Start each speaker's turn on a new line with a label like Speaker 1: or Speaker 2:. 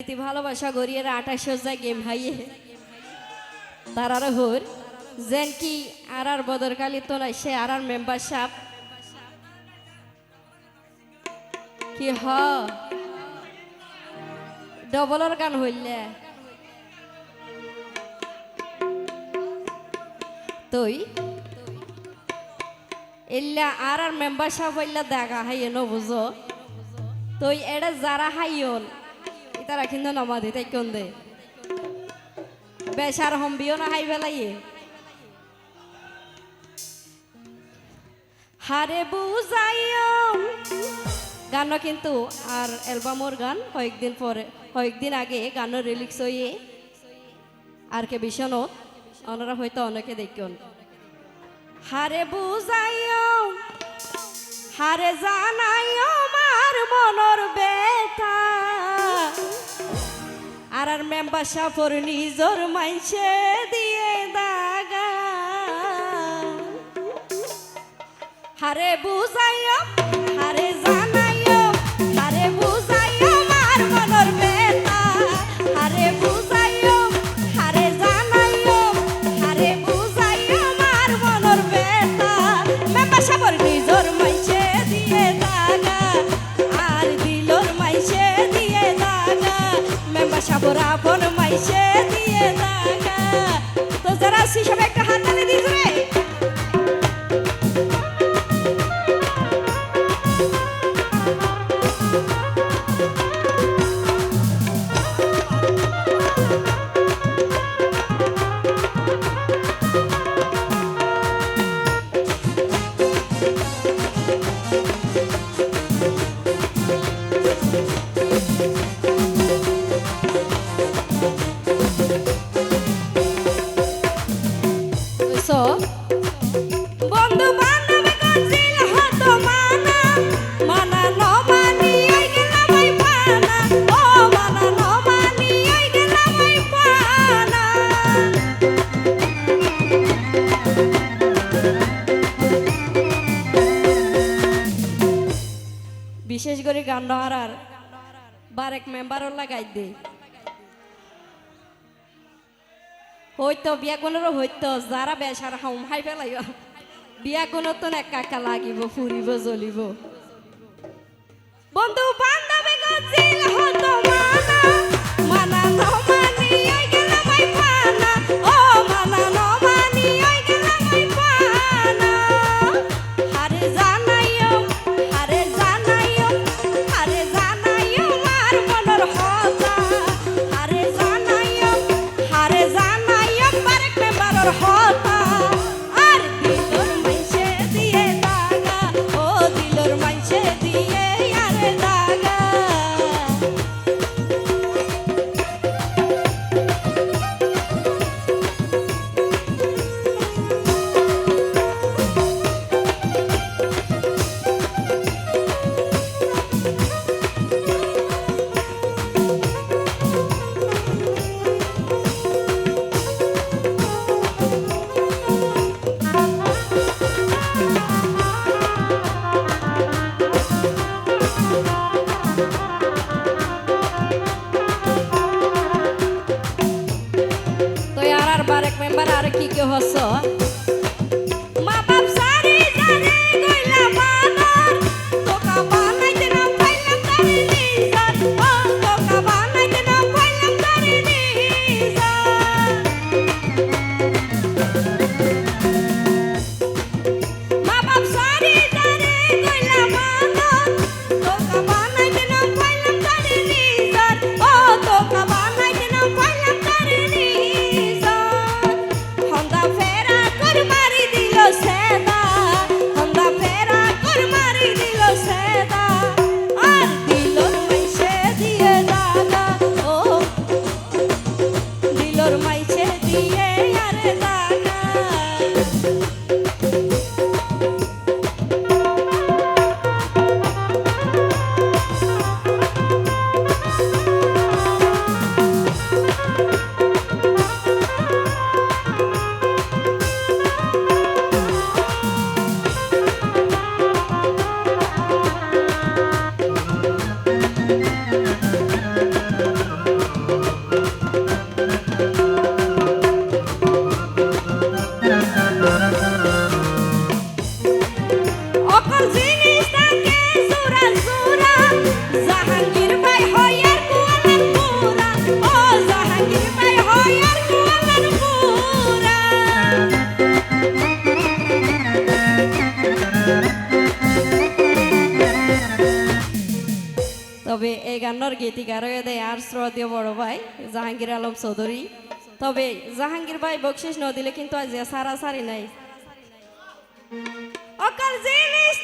Speaker 1: প্রীতি ভালোবাসা গড়িয়ে আঠাশ যায় গেম হাইয়ে। তার আর হর, যেন কি আর আর বদরকালি তো নাই সে আর আর মেম্বার সাপ কি হ? ডবলের গান হইলে। তুই? ইল্লা আর আর মেম্বার সাপ হইলে দেখা হাইয়ে, ন বুঝো? তুই এটা যারা হাইয়ন ইতারা কিন্তু নমাদি তাই কোন দে বেশার হম্বিও না হাই বেলাইয়ে হারে বুঝাইও। গান কিন্তু আর অ্যালবামর গান কয়েকদিন পরে, কয়েকদিন আগে গানের রিলিক্স হয়ে আর কে ভীষণত ওনারা হয়তো অনেকে দেখুন হারে বুঝাইও। হারে জানাইও মার মনর বেতা আর আর মেম্বার সাফর নিজর মাইছে দিয়ে দাগা হারে বুঝাইয়া হারে জানাইও বিশেষ করে গান হারার বারেক মেম্বারও লাগাই দে। হইতো বিয়া কোনেরও হইতো যারা বেসার হাউম হাই পেলাই বিয়া কোনো তো একা লাগিব ফুরিব জ্বলিব। বন্ধু বান্ধবী গছিল হতো গীতিকার হয়ে দেয় আর শ্রদ্ধীয় বড় ভাই, জাহাঙ্গীর আলম চৌধুরী। তবে জাহাঙ্গীর ভাই বকশিস ন দিলে কিন্তু আজ সারা সারি নাই। অকাল জিনিস